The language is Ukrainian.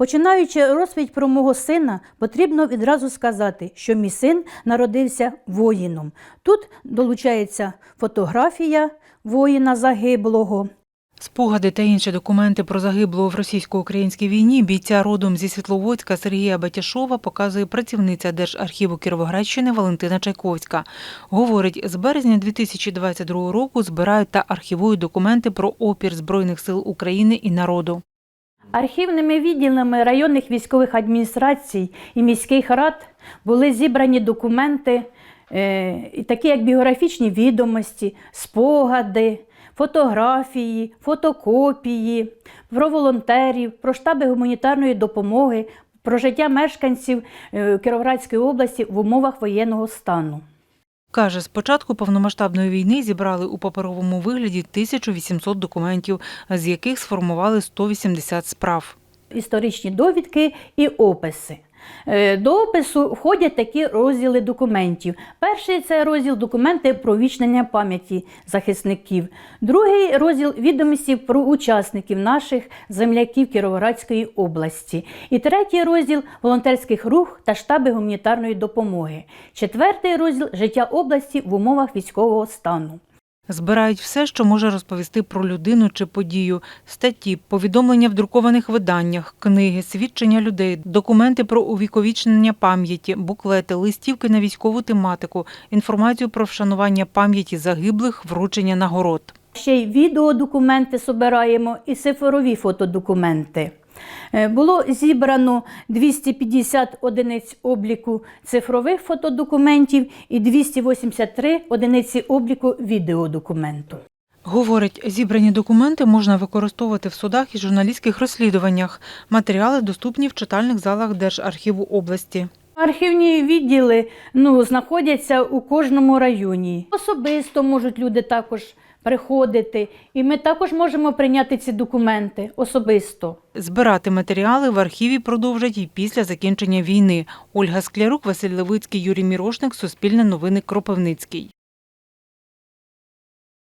Починаючи розповідь про мого сина, потрібно відразу сказати, що мій син народився воїном. Тут долучається фотографія воїна загиблого. Спогади та інші документи про загиблого в російсько-українській війні бійця родом зі Світловодська Сергія Батяшова показує працівниця Держархіву Кіровоградщини Валентина Чайковська. Говорить, з березня 2022 року збирають та архівують документи про опір Збройних сил України і народу. Архівними відділами районних військових адміністрацій і міських рад були зібрані документи, е, такі як біографічні відомості, спогади, фотографії, фотокопії, про волонтерів, про штаби гуманітарної допомоги, про життя мешканців е, Кіровоградської області в умовах воєнного стану. Каже, з початку повномасштабної війни зібрали у паперовому вигляді 1800 документів, з яких сформували 180 справ. історичні довідки і описи. Е, До опису входять такі розділи документів. Перший це розділ документи про вічнення пам'яті захисників. Другий розділ відомості про учасників наших земляків Кіровоградської області. І третій розділ волонтерських рух та штаби гуманітарної допомоги. Четвертий розділ життя області в умовах військового стану. Збирають все, що може розповісти про людину чи подію: статті, повідомлення в друкованих виданнях, книги, свідчення людей, документи про увіковічнення пам'яті, буклети, листівки на військову тематику, інформацію про вшанування пам'яті загиблих, вручення нагород. Ще й відеодокументи збираємо і цифрові фотодокументи. Е, Було зібрано 250 одиниць обліку цифрових фотодокументів і 283 одиниці обліку відеодокументу. Говорить, зібрані документи можна використовувати в судах і журналістських розслідуваннях. Матеріали доступні в читальних залах Держархіву області. Архівні відділи ну, знаходяться у кожному районі. Особисто можуть люди також приходити, і ми також можемо прийняти ці документи особисто. Збирати матеріали в архіві продовжать і після закінчення війни. Ольга Склярук, Василь Левицький, Юрій Мірошник, Суспільне новини Кропивницький.